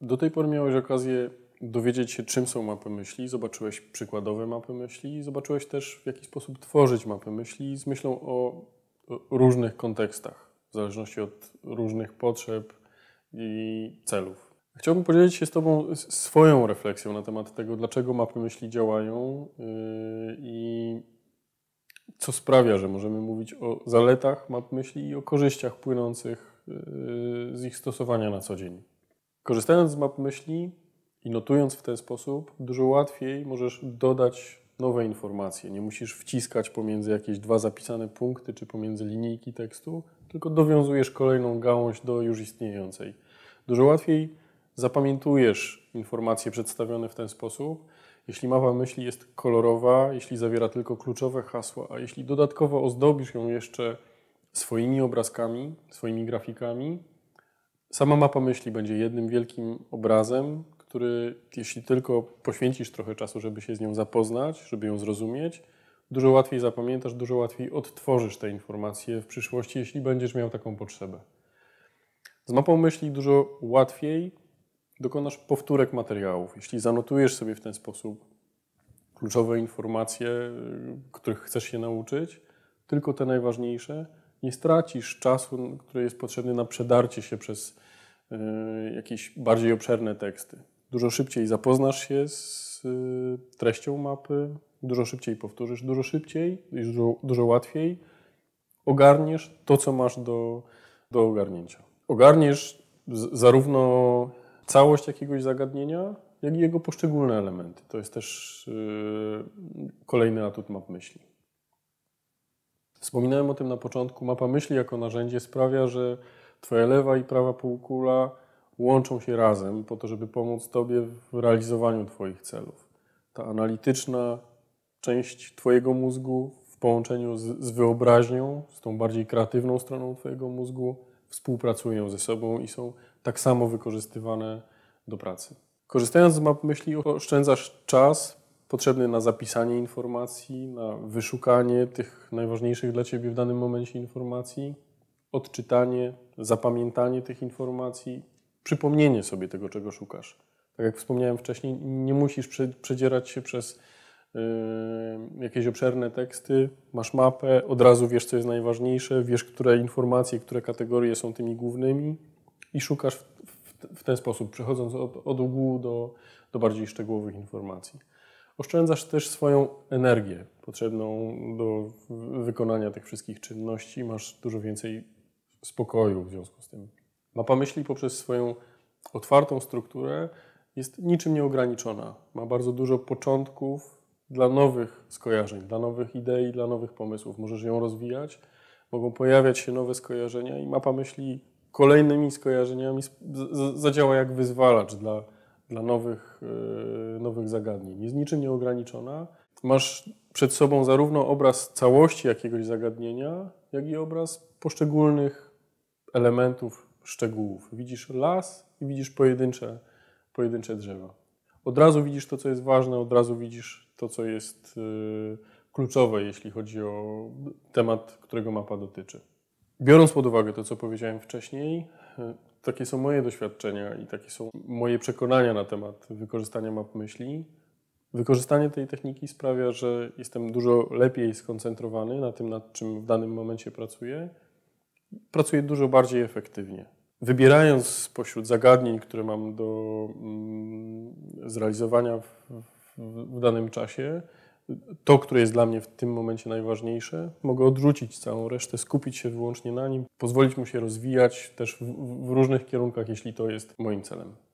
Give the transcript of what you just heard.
Do tej pory miałeś okazję dowiedzieć się, czym są mapy myśli, zobaczyłeś przykładowe mapy myśli, zobaczyłeś też w jaki sposób tworzyć mapy myśli z myślą o różnych kontekstach, w zależności od różnych potrzeb i celów. Chciałbym podzielić się z Tobą swoją refleksją na temat tego, dlaczego mapy myśli działają yy, i co sprawia, że możemy mówić o zaletach map myśli i o korzyściach płynących yy, z ich stosowania na co dzień. Korzystając z map myśli i notując w ten sposób, dużo łatwiej możesz dodać nowe informacje. Nie musisz wciskać pomiędzy jakieś dwa zapisane punkty czy pomiędzy linijki tekstu, tylko dowiązujesz kolejną gałąź do już istniejącej. Dużo łatwiej zapamiętujesz informacje przedstawione w ten sposób, jeśli mapa myśli jest kolorowa, jeśli zawiera tylko kluczowe hasła, a jeśli dodatkowo ozdobisz ją jeszcze swoimi obrazkami, swoimi grafikami, sama mapa myśli będzie jednym wielkim obrazem, który jeśli tylko poświęcisz trochę czasu, żeby się z nią zapoznać, żeby ją zrozumieć, dużo łatwiej zapamiętasz, dużo łatwiej odtworzysz te informacje w przyszłości, jeśli będziesz miał taką potrzebę. Z mapą myśli dużo łatwiej dokonasz powtórek materiałów. Jeśli zanotujesz sobie w ten sposób kluczowe informacje, których chcesz się nauczyć, tylko te najważniejsze, nie stracisz czasu, który jest potrzebny na przedarcie się przez y, jakieś bardziej obszerne teksty. Dużo szybciej zapoznasz się z y, treścią mapy, dużo szybciej powtórzysz, dużo szybciej, dużo, dużo łatwiej ogarniesz to, co masz do, do ogarnięcia. Ogarniesz zarówno całość jakiegoś zagadnienia, jak i jego poszczególne elementy. To jest też yy, kolejny atut map myśli. Wspominałem o tym na początku. Mapa myśli jako narzędzie sprawia, że Twoja lewa i prawa półkula łączą się razem po to, żeby pomóc Tobie w realizowaniu Twoich celów. Ta analityczna część Twojego mózgu w połączeniu z, z wyobraźnią, z tą bardziej kreatywną stroną Twojego mózgu, współpracują ze sobą i są tak samo wykorzystywane do pracy. Korzystając z map myśli, oszczędzasz czas potrzebny na zapisanie informacji, na wyszukanie tych najważniejszych dla Ciebie w danym momencie informacji, odczytanie, zapamiętanie tych informacji, przypomnienie sobie tego, czego szukasz. Tak jak wspomniałem wcześniej, nie musisz przedzierać się przez yy, jakieś obszerne teksty, masz mapę, od razu wiesz, co jest najważniejsze, wiesz, które informacje, które kategorie są tymi głównymi i szukasz w, w, w ten sposób, przechodząc od, od ogółu do, do bardziej szczegółowych informacji. Oszczędzasz też swoją energię potrzebną do wykonania tych wszystkich czynności, masz dużo więcej spokoju w związku z tym. Mapa myśli poprzez swoją otwartą strukturę jest niczym nieograniczona. Ma bardzo dużo początków dla nowych skojarzeń, dla nowych idei, dla nowych pomysłów. Możesz ją rozwijać, mogą pojawiać się nowe skojarzenia i mapa myśli kolejnymi skojarzeniami zadziała jak wyzwalacz dla, dla nowych, yy, nowych zagadnień. Jest niczym nieograniczona. Masz przed sobą zarówno obraz całości jakiegoś zagadnienia, jak i obraz poszczególnych elementów, szczegółów. Widzisz las i widzisz pojedyncze, pojedyncze drzewa. Od razu widzisz to, co jest ważne, od razu widzisz to, co jest yy, kluczowe, jeśli chodzi o temat, którego mapa dotyczy. Biorąc pod uwagę to, co powiedziałem wcześniej, e, takie są moje doświadczenia i takie są moje przekonania na temat wykorzystania map myśli. Wykorzystanie tej techniki sprawia, że jestem dużo lepiej skoncentrowany na tym, nad czym w danym momencie pracuję. Pracuję dużo bardziej efektywnie. Wybierając spośród zagadnień, które mam do mm, zrealizowania w, w, w danym czasie, to, które jest dla mnie w tym momencie najważniejsze, mogę odrzucić całą resztę, skupić się wyłącznie na nim, pozwolić mu się rozwijać też w, w różnych kierunkach, jeśli to jest moim celem.